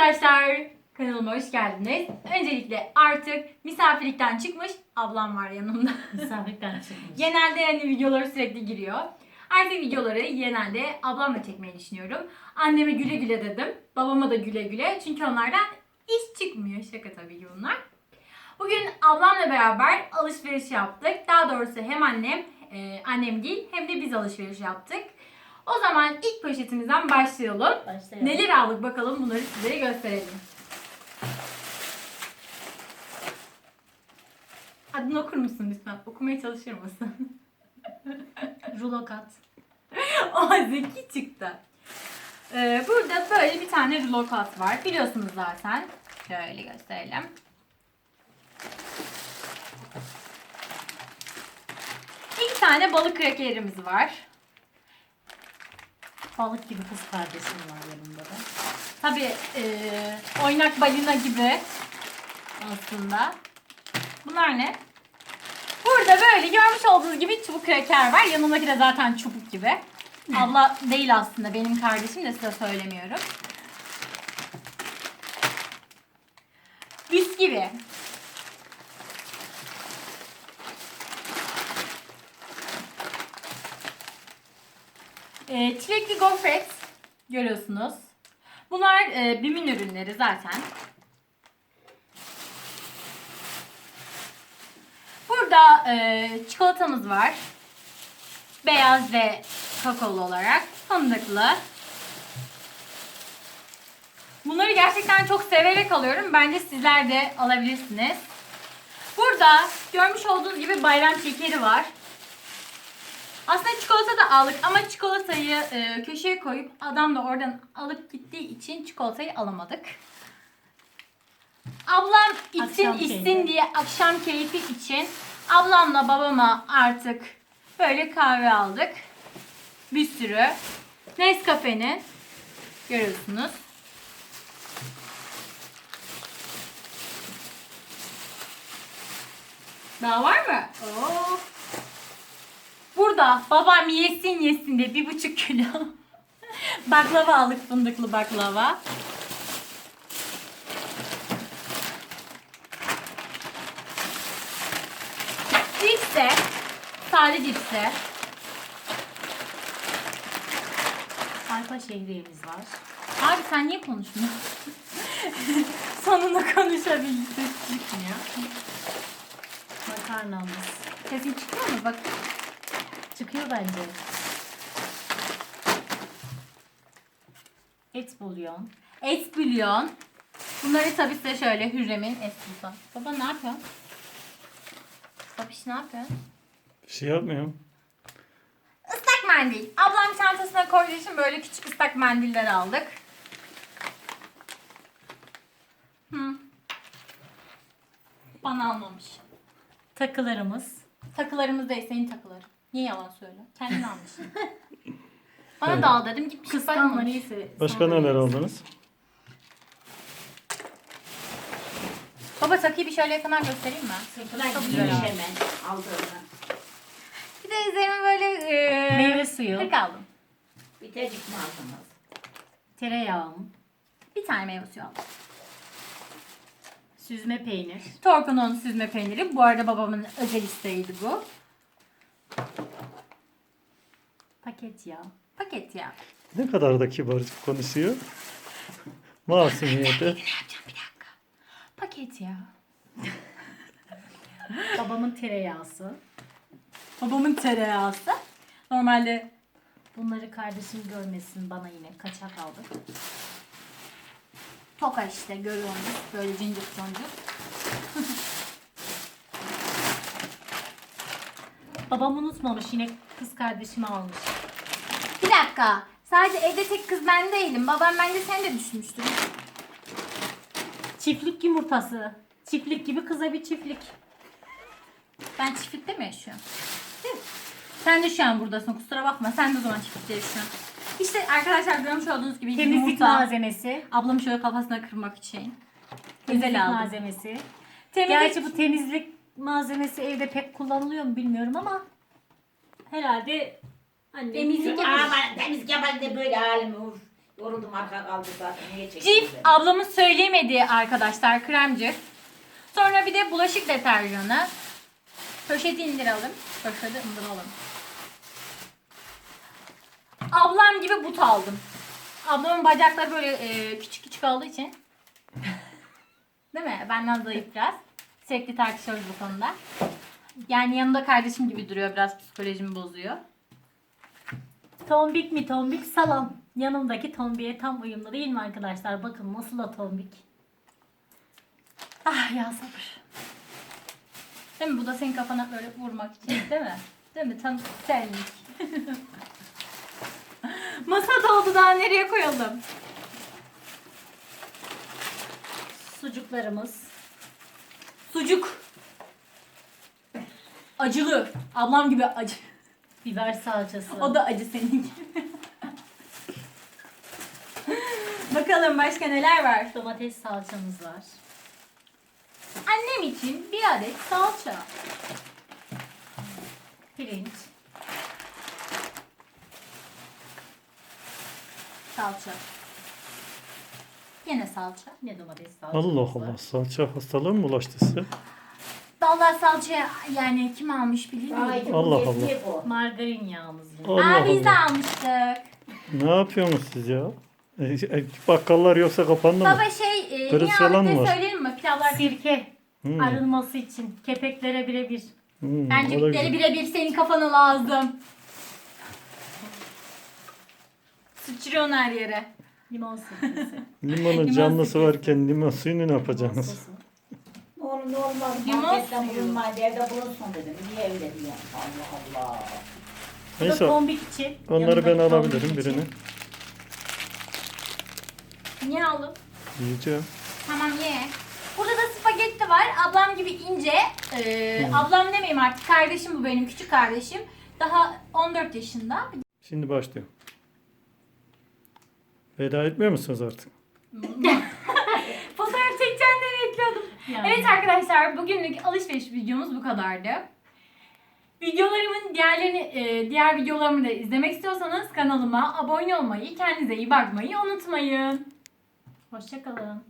arkadaşlar. Kanalıma hoş geldiniz. Öncelikle artık misafirlikten çıkmış ablam var yanımda. Misafirlikten çıkmış. genelde yani videoları sürekli giriyor. Artık videoları genelde ablamla çekmeyi düşünüyorum. Anneme güle güle dedim. Babama da güle güle. Çünkü onlardan iş çıkmıyor. Şaka tabii ki bunlar. Bugün ablamla beraber alışveriş yaptık. Daha doğrusu hem annem, e, annem değil hem de biz alışveriş yaptık. O zaman ilk poşetimizden başlayalım. Başlayalım. Neler aldık bakalım bunları sizlere gösterelim. Adını okur musun lütfen? Okumaya çalışır mısın? Rulo kat. o zeki çıktı. Ee, burada böyle bir tane rulo kağıt var. Biliyorsunuz zaten. Şöyle gösterelim. İki tane balık krakerimiz var. Balık gibi kız kardeşim var yanımda da. Tabii eee, oynak balina gibi aslında. Bunlar ne? Burada böyle görmüş olduğunuz gibi çubuk kraker var. Yanındaki de zaten çubuk gibi. Abla değil aslında benim kardeşim de size söylemiyorum. Bisküvi. Ee, çilekli gofret görüyorsunuz. Bunlar e, BİM'in ürünleri zaten. Burada e, çikolatamız var. Beyaz ve kakaolu olarak. Fındıklı. Bunları gerçekten çok severek alıyorum. Bence sizler de alabilirsiniz. Burada görmüş olduğunuz gibi bayram şekeri var. Aslında çikolata da aldık ama çikolatayı e, köşeye koyup adam da oradan alıp gittiği için çikolatayı alamadık. Ablam için Akşam içsin keyfi. diye akşam keyfi için ablamla babama artık böyle kahve aldık. Bir sürü. Nescafe'nin görüyorsunuz. Daha var mı? Oo. Burada babam yesin yesin diye bir buçuk kilo baklava aldık fındıklı baklava. Cipse, sade cipse. Arpa şehriyemiz var. Abi sen niye konuşmuyorsun? Sonunda konuşabildik. Çıkmıyor. Makarnamız. Sesin çıkıyor mu? Bak. Çıkıyor bence. Et bulyon. Et bulyon. Bunları tabii size şöyle Hürrem'in et bulsa. Baba ne yapıyorsun? Babiş ne yapıyorsun? Bir şey yapmıyorum. Islak mendil. Ablam çantasına koyduğu için böyle küçük ıslak mendiller aldık. Hı. Bana almamış. Takılarımız. Takılarımız değil senin takıların. Niye yalan söyle? Kendin almışsın. Bana da al dedim gitmiş Kıskanma bakmamış. neyse. Başka neler aldınız? Baba takıyı bir şöyle yakından göstereyim mi? Çok güzel giymiş abi. hemen aldığını. Bir de üzerime böyle e, Meyve suyu. kırk aldım. Bitecik mi aldınız? Tereyağım. Bir tane meyve suyu aldım. Süzme peynir. Torku'nun süzme peyniri. Bu arada babamın özel isteğiydi bu. Paket yağ. Paket ya. Ne kadar da kibar konuşuyor. Masumiyeti. Paket ya. Babamın tereyağısı. Babamın tereyağısı. Normalde Bunları kardeşim görmesin bana yine kaçak aldık. toka işte görüyorsunuz. Böyle cincik cincik. Babam unutmamış yine kız kardeşime almış. Bir dakika. Sadece evde tek kız ben değilim. Babam bence sen de düşmüştür. Çiftlik yumurtası. Çiftlik gibi kıza bir çiftlik. Ben çiftlikte mi yaşıyorum? Değil mi? Sen de şu an buradasın. Kusura bakma. Sen de o zaman çiftlikte yaşıyorsun. İşte arkadaşlar görmüş olduğunuz gibi Temizlik yumurta. malzemesi. Ablam şöyle kafasına kırmak için. Temizlik Güzel aldım. malzemesi. Temizlik. Gerçi bu temizlik malzemesi evde pek kullanılıyor mu bilmiyorum ama herhalde anne Temizlik Aman temizlik yapan da böyle halim olur. Yoruldum arka kaldı zaten. Niye Cif çekeyim ben? ablamın söyleyemediği arkadaşlar kremcik. Sonra bir de bulaşık deterjanı. Poşeti indirelim. Poşeti indiralım. Ablam gibi but aldım. Ablamın bacakları böyle e, küçük küçük olduğu için. Değil mi? Benden zayıf biraz. Sürekli tartışıyoruz bu konuda. Yani yanımda kardeşim gibi duruyor. Biraz psikolojimi bozuyor. Tombik mi tombik salam. Yanımdaki tombiye tam uyumlu değil mi arkadaşlar? Bakın nasıl da. Ah ya sabır. Değil mi? Bu da senin kafana böyle vurmak için değil mi? Değil mi? Tam senlik. Masa doldu daha nereye koyalım? Sucuklarımız. Sucuk. Acılı. Ablam gibi acı. Biber salçası. O da acı senin gibi. Bakalım başka neler var? Domates salçamız var. Annem için bir adet salça. Pirinç. Salça. Yine salça. Ne domates salçamız Allah var. Allah salça hastalığı mı bulaştı size? Vallahi salça yani kim almış bilmiyorum. Ay, bu Allah yetmiyor bu. Margarin yağımız var. Allah Aa, biz de Allah. almıştık. Ne yapıyorsunuz siz ya? E, e, Bakkallar yoksa kapandı mı? Baba şey, e, Kırık niye falan mı var? söyleyelim mi? Pilavlar Sirke. Hmm, Arınması için. Kepeklere birebir. hmm, Bence o da bitleri güzel. birebir senin kafana lazım. Sıçrıyorsun her yere. Limon sirkesi. Limonun Limon canlısı sirkesi. varken limon suyunu ne limon yapacaksınız? sosu. Ne olmaz. Limon Marketten suyu. bulunmaydı evde bulunsun dedim. Niye evde diyorum. Allah Allah. Neyse tombik için. onları ben alabilirim için. birini. Niye aldın? Yiyeceğim. Tamam ye. Burada da spagetti var. Ablam gibi ince. Ee, Hmm. Ablam demeyeyim artık. Kardeşim bu benim. Küçük kardeşim. Daha 14 yaşında. Şimdi başlıyor. Veda etmiyor musunuz artık? Fotoğraf çekeceğini bekliyordum. Yani. Evet arkadaşlar bugünlük alışveriş videomuz bu kadardı. Videolarımın diğerlerini, e, diğer videolarımı da izlemek istiyorsanız kanalıma abone olmayı, kendinize iyi bakmayı unutmayın. Hoşçakalın.